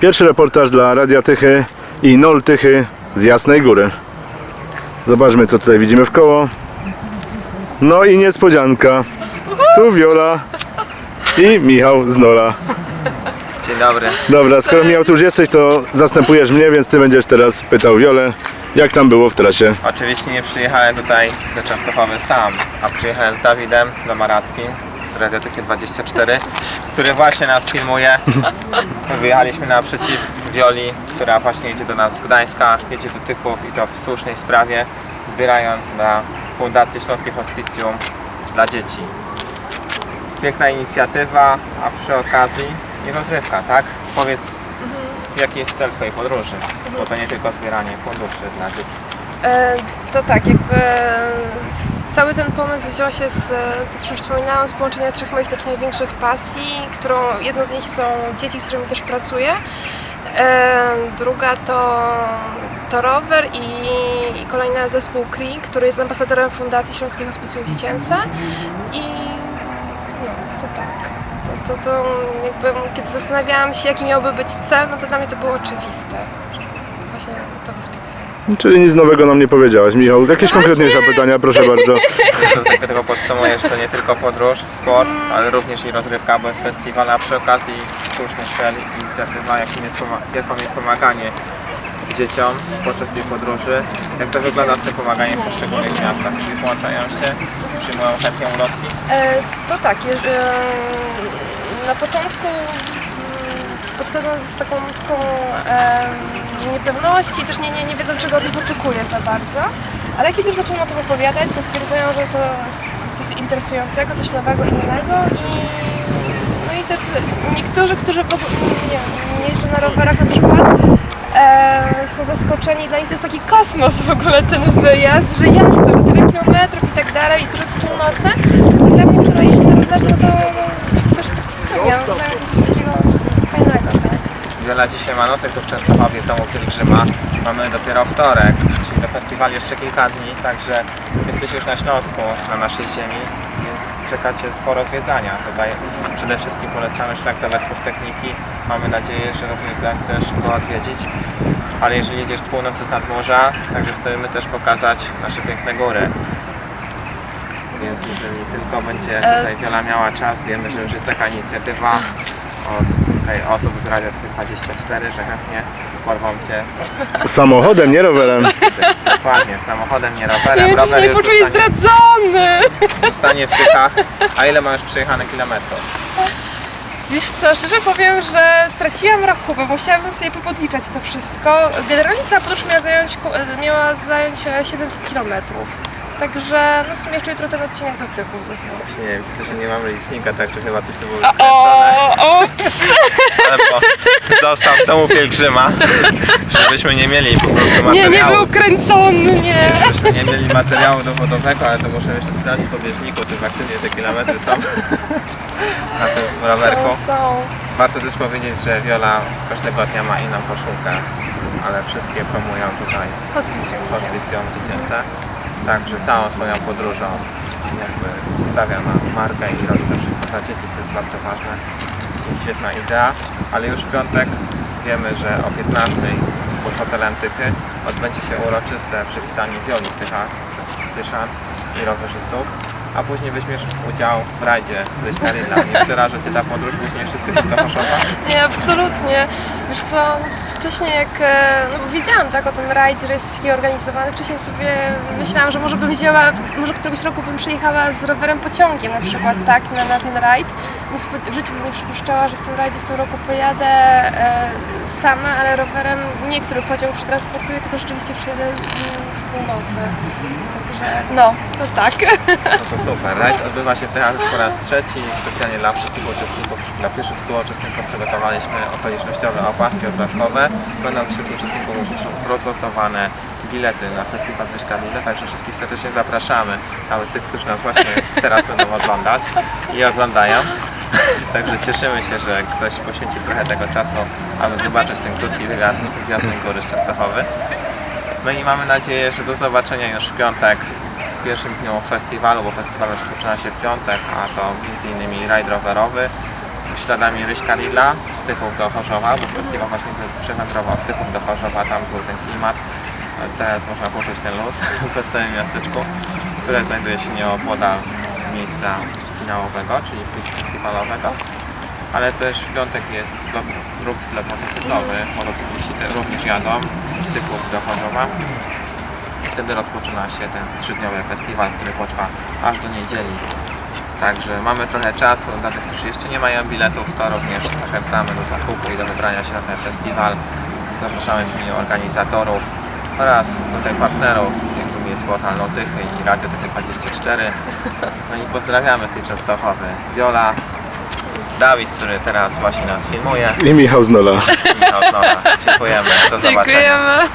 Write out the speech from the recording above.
Pierwszy reportaż dla Radia Tychy i Nol Tychy z Jasnej Góry. Zobaczmy co tutaj widzimy w koło. No i niespodzianka. Tu Wiola i Michał z Nola. Dzień dobry. Dobra, skoro Michał tu już jesteś, to zastępujesz mnie, więc ty będziesz teraz pytał Wiolę, jak tam było w trasie. Oczywiście nie przyjechałem tutaj do Częstochowy sam, a przyjechałem z Dawidem Domarackim z Radiotyki 24, który właśnie nas filmuje. Wyjechaliśmy naprzeciw Wioli, która właśnie jedzie do nas z Gdańska, jedzie do Tychów i to w słusznej sprawie, zbierając na Fundację Śląskie Hospicjum dla dzieci. Piękna inicjatywa, a przy okazji i rozrywka, tak? Powiedz, jaki jest cel Twojej podróży? Bo to nie tylko zbieranie funduszy dla dzieci. E, To tak, jakby cały ten pomysł wziął się z, to już wspominałam, z połączenia trzech moich takich największych pasji, którą jedną z nich są dzieci, z którymi też pracuję. Druga to, to rower i, i kolejna zespół CRI, który jest ambasadorem Fundacji Śląskie Hospicjum Dziecięce i no, to tak. To, to, to jakby, kiedy zastanawiałam się, jaki miałby być cel, no to dla mnie to było oczywiste. Właśnie to hospicjum. Czyli nic nowego nam nie powiedziałaś. Michał, jakieś konkretniejsze pytania, proszę bardzo. Do tego że to nie tylko podróż, sport, ale również i rozrywka, bo jest festiwal, a przy okazji słuszny cel, inicjatywa, jakim jest, poma- jaką jest pomaganie dzieciom podczas tej podróży. Jak to wygląda z tym pomaganiem w poszczególnych miastach? Gdzie włączają się, przyjmują chętnie ulotki? E, to tak, je, e, na początku podchodząc z taką nutką e, niepewności, też nie, nie, nie wiedzą czego od nich oczekuję za bardzo, ale jak już zaczynam o tym opowiadać, to stwierdzają, że to jest coś interesującego, coś nowego, innego i no i też niektórzy, którzy nie, nie jeżdżą na rowerach na przykład, e, są zaskoczeni, dla nich to jest taki kosmos w ogóle ten wyjazd, że jak to, że tyle kilometrów i tak dalej i to jest północy. A dla mnie, która jeździ na rowerze, no to no, też no, nie, no, to jest wszystkiego fajnego, tak. Wiele dzisiaj ma nocleg tu w Częstochowie w Domu Pielgrzyma. Mamy dopiero wtorek, czyli do festiwalu jeszcze kilka dni, także jesteście już na Śląsku, na naszej ziemi, więc czekacie sporo zwiedzania. Tutaj przede wszystkim polecamy szlak zaletków techniki. Mamy nadzieję, że również zechcesz go odwiedzić. Ale jeżeli jedziesz z północy z nadmorza, także chcemy też pokazać nasze piękne góry. Więc jeżeli tylko będzie tutaj Wiola miała czas, wiemy, że już jest taka inicjatywa od tutaj osób z Radio 24, że chętnie porwą Cię Samochodem, nie rowerem. dokładnie samochodem, nie rowerem. się Rower nie już poczuję zostanie, zdradzony. zostanie w Tychach. A ile masz przejechane kilometrów? Wiesz co, szczerze powiem, że straciłam rachubę, musiałabym sobie popodliczać to wszystko. Generalnie cała podróż miała zająć, ku- miała zająć e, 700 km. Także no w sumie jeszcze jutro ten odcinek do tyłu został. Właśnie widzę, że nie mamy licznika, także chyba coś tu było O, skręcone. o, Albo został w domu pielgrzyma, żebyśmy nie mieli po prostu materiału. nie, nie był kręcony, nie. Żebyśmy nie mieli materiału dowodowego, ale to muszę jeszcze sprawdzić po bieżniku, czy faktycznie te kilometry są na tym rowerku. Są, są. Warto też powiedzieć, że Wiola każdego dnia ma inną koszulkę, ale wszystkie promują tutaj Hospicjum dziecięce. hospicjum dziecięce. Także całą swoją podróżą jakby stawia na markę i robi to wszystko dla dzieci, co jest bardzo ważne i świetna idea. Ale już w piątek wiemy, że o 15 pod hotelem Tychy odbędzie się uroczyste przywitanie Wioli w Tychach przez Tyszan i rowerzystów. A później weźmiesz udział w rajdzie Leśna Rilla. Nie przeraża Cię ta podróż później wszyscy do Chorzowa? Nie, absolutnie. Wiesz co, wcześniej jak, e, no wiedziałam tak o tym rajdzie, że jest coś takiego organizowane, wcześniej sobie myślałam, że może bym wzięła, może któregoś roku bym przyjechała z rowerem pociągiem na przykład, tak, na, na ten rajd. W życiu bym nie przypuszczała, że w tym rajdzie w tym roku pojadę e, sama, ale rowerem nie który pociąg przetransportuję, tylko rzeczywiście przyjadę z północy. Także no, to tak. No to super. Rajd odbywa się teraz już po raz trzeci. Specjalnie dla wszystkich uczestników, dla pierwszych 100 uczestników przygotowaliśmy okolicznościowe opaski odblaskowe. Będą wśród uczestników już rozlosowane bilety na festiwal Tyszka Mile, także wszystkich serdecznie zapraszamy, nawet tych, którzy nas właśnie teraz będą oglądać i oglądają. Także cieszymy się, że ktoś poświęcił trochę tego czasu, aby zobaczyć ten krótki wywiad z Jasnej Góry Częstochowy. No i mamy nadzieję, że do zobaczenia już w piątek w pierwszym dniu festiwalu, bo festiwal rozpoczyna się w piątek, a to m.in. rajd rowerowy śladami Ryśka Lilla z Tychów do Chorzowa, bo festiwal właśnie przewędrował z Tychów do Chorzowa, tam był ten klimat. Teraz można poczuć ten luz w wesołym miasteczku, które znajduje się nieopodal miejsca finałowego, czyli festiwalowego. Ale też piątek jest zlot, drugi zlot motocyklowy. Motocykliści te również jadą z Tychów do Chorzowa. Wtedy rozpoczyna się ten trzydniowy festiwal, który potrwa aż do niedzieli. Także mamy trochę czasu. Dla tych, którzy jeszcze nie mają biletów, to również zachęcamy do zakupu i do wybrania się na ten festiwal. Zapraszamy w imieniu organizatorów oraz tutaj partnerów, jakimi jest portal Lotychy i Radio Tychy 24. No i pozdrawiamy z tej Częstochowy. Wiola, Dawid, który teraz właśnie nas filmuje I Michał Znola. Michał Znola. Dziękujemy. Do zobaczenia. Dziękujemy.